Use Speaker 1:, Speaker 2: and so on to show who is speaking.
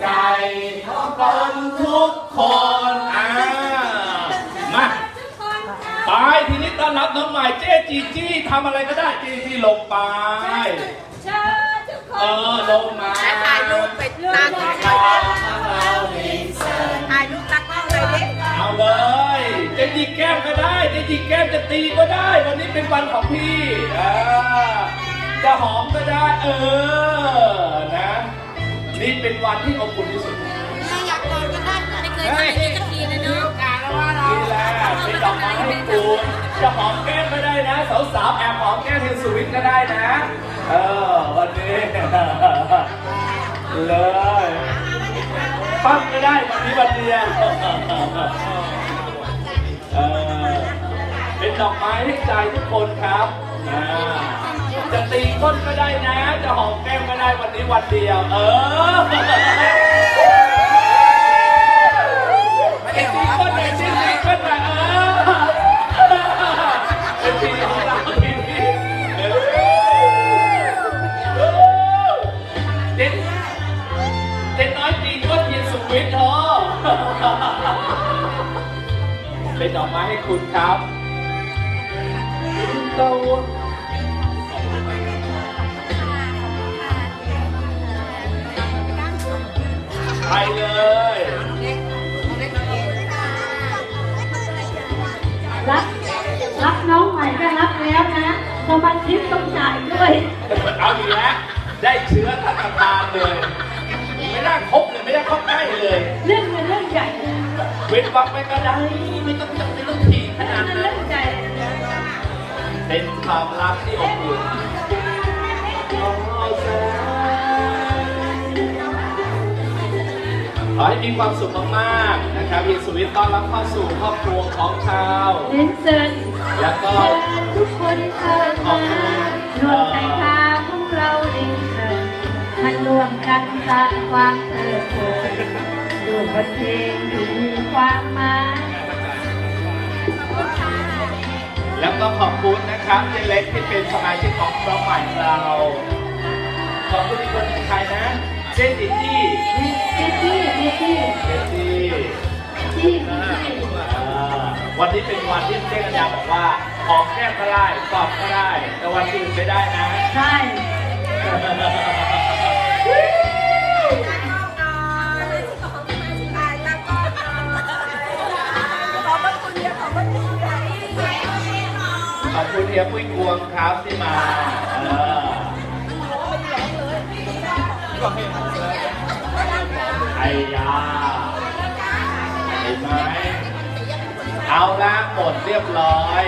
Speaker 1: ใจคนทุกคนอ่ามาไปทีนี้ต้อนรับน้องใหม่เจ๊จีจี้ทำอะไรก็ได้จีจี้ลงไป
Speaker 2: เชิญทุกค
Speaker 1: เอนอลงมา
Speaker 3: ถ่ายรูปไปตากล้องหน่อยดิถ่ายรูปตากล้องหน่อยดิ
Speaker 1: เอาเลยจะหยิกแก้มก็ได้จะหยิกแก้มจะตีก็ได้ วันนี้เป็นวันของพี่อ่าจะหอมก็ได้ เออนะ นี่เป็นวันที่อบอุ่นที่สุด
Speaker 3: ถ้าอยากกอดก็ได้
Speaker 2: ไม่เคยทำอย่างนี้สักทีเลยเนาะ
Speaker 3: กาแล้วว่าเรา
Speaker 1: นี่แหละเป็นดอกไม้ให้ตูนจะหอมแก้มก็ได้นะ สาวๆแอบหอมแก้มเฮยสุวิทย์ก็ได้นะ เออวันนี้เลยปั้มก็ได้วันนี้วันเดียวเออเป็นดอกไม้ให้ใจทุกคนครับอ่า จะตีก้นก็ได้นะ จะหอมแก้มก็ได้วันนี้วันเดียว เออ
Speaker 3: ไอ้
Speaker 1: ตี
Speaker 3: อม
Speaker 1: ก้นไหนตีก้นไหนเออเป็นทีของเราทีนี้เด็ดเด็ดน้อยตีก้นเย็นสุดวิทย์เธอเป็นดอกไม้ให้คุณครับเต้า ไปเลย
Speaker 2: รับรับน้องใหม่ก็รับแล้วนะสมาชิกต้องจ่ายด้วย
Speaker 1: เอาอีกแล้วได้เชื้อทันตาทานเลย ไม่ได้ครบเลยไม่ได้เข้าใกล้เลย
Speaker 2: เรื่องเป็นเรื่องใหญ่นะ
Speaker 1: เว้นวักไม่ก็ได้ไม่ต้องจับไม่ต้องถีขนาด
Speaker 2: มัน
Speaker 1: นั้
Speaker 2: เรื่
Speaker 1: น
Speaker 2: องใหญ่
Speaker 1: เป็นความรักที่อบอุ่น อให้มีความสุขมากๆนะครับยินสุวิทย์ต้อนรับเข้าสู่ครอบครัวของชาว
Speaker 2: เรียนเชิญ
Speaker 1: แล้วก็
Speaker 2: เชิญทุกคนเชิญมารวมใจพาพวกเราเรียนเชิญมันรวมกันสร้างความเติบโตด้วยบทเพลงที่มีความหมาย
Speaker 1: แล้วก็ขอบคุณนะครับเจเล็กที่เป็นสมาชิกของเราใหม่เราขอบคุณอีกคนหนึ่ใครนะเจนดิจี้ วันนี้เป็นวันที่เจ๊กัญญาบอกว่าหอมแก้มก็ได้กอดก็ได้ แต่วันอื่นไม่ได้นะ
Speaker 2: ใช่
Speaker 3: ถ่ายตาก้องนอยขอบคุณขอบพระคุณค่ะ
Speaker 1: ขอบคุณเฮียปุ้ยกวงครับที่มาเออไอ้ยาเห็นไหม เอาละหมดเรียบร้อย